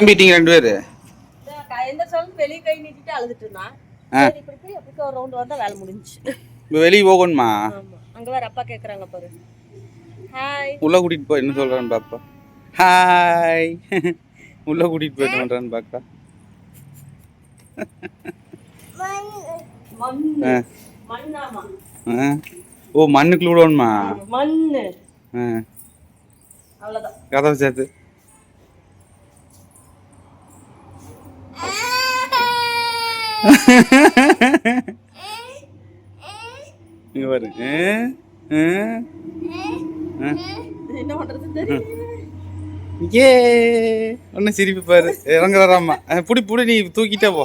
கிளம்பிட்டீங்க ரெண்டு பேரு? எந்த சொல்லும் வெளியே கை நீட்டிட்டு அழுதுட்டு இருந்தான். ஆ. சரி, இப்படி போய் அப்படி ஒரு ரவுண்ட் வந்தா வேலை இப்போ வெளியே போகணுமா? அங்க வேற அப்பா கேக்குறாங்க பாரு. ஹாய் உள்ள கூட்டிட்டு போய் என்ன சொல்றான்னு பாப்பா. ஹாய் உள்ள கூட்டிட்டு போயிட்டு பண்றான்னு பாக்கா. ஓ மண்ணுக்குள்ள விடணுமா? மண்ணு. ஆ. அவ்வளவுதான். கதவை சேர்த்து. இங்க பாரு? என்ன பண்றது ஏ ஒன்னும் சிரிப்பு பாரு. இறங்குறாராமா அஹ், புடி புடி நீ தூக்கிட்டே போ.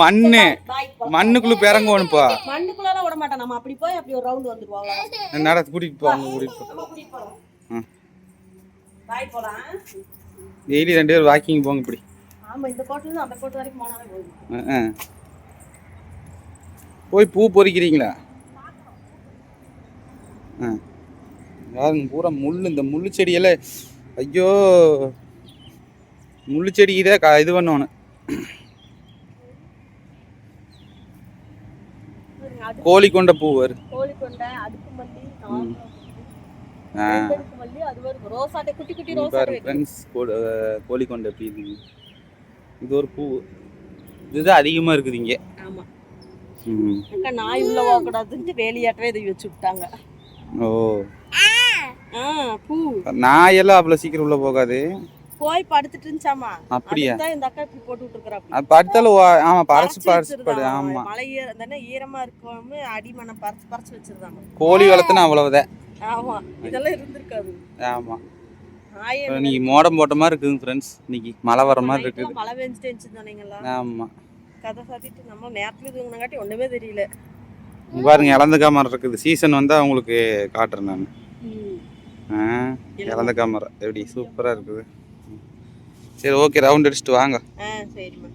மண்ணு. மண்ணுக்குள்ள போய். இறங்குவோனுப்பா மண்ணுக்குள்ள விட மாட்டான். நம்ம அப்படி போய் அப்படி ஒரு ரவுண்ட் வந்துருவோம். நட கூட்டிட்டு போ அங்க கூட்டிட்டு போ. டெய்லி ரெண்டு பேரும் வாக்கிங் போங்க இப்படி போய் பூ பொறிக்கிறீங்களா? ஆ. யாருங்க பூரா முள் இந்த முள்ளு செடியெல்லாம் ஐயோ முள்ளு செடிக்கு தான் க- இது அது கோழி கொண்ட பூ வரு கோழி கொண்டை எப்படி இருக்குது இது ஒரு பூ இதுதான் அதிகமாக இருக்குது இங்கே. அக்கா நாய் உள்ள போகக்கூடாதுன்ட்டு வேலியாட்டவே இதை வச்சு விட்டாங்க. ஓ. ஆ பூ. நாயெல்லாம் அவ்வளோ சீக்கிரம் உள்ள போகாது. போய் படுத்துட்டு இருந்துச்சாமா? அப்படியா? இந்த அக்கா இப்படி போட்டு விட்டுருக்குறாங்க அது படுத்தாலும் வா- ஆமா பறச்சு பறச்சு படு ஆமா. மழை ஈர தானே ஈரமா இருக்கவும் அடிமனை பறச்சு பறச்சு வச்சிருந்தாங்க கோழி வளர்த்துனா அவ்வளவுதான். ஆமா இதெல்லாம் இருந்திருக்காது. ஆமா. நாயே இன்னைக்கு மோடம் போட்ட மாதிரி இருக்குங்க ஃப்ரெண்ட்ஸ் இன்னைக்கு மழை வர மாதிரி இருக்குது. மழை பெஞ்சிட்டு சொன்னீங்களா ஆமா. கதை சாத்திட்டு நம்ம நேரத்துல தூங்கினங்காட்டி ஒண்ணுமே தெரியல. பாருங்க இழந்த காமரம் இருக்குது. சீசன் வந்தா உங்களுக்கு காட்டுறேன் நான். ஆ? இழந்த காமரம் எப்படி? சூப்பரா இருக்குது. சரி ஓகே ரவுண்ட் அடிச்சுட்டு வாங்க. ஆ சரிம்மா.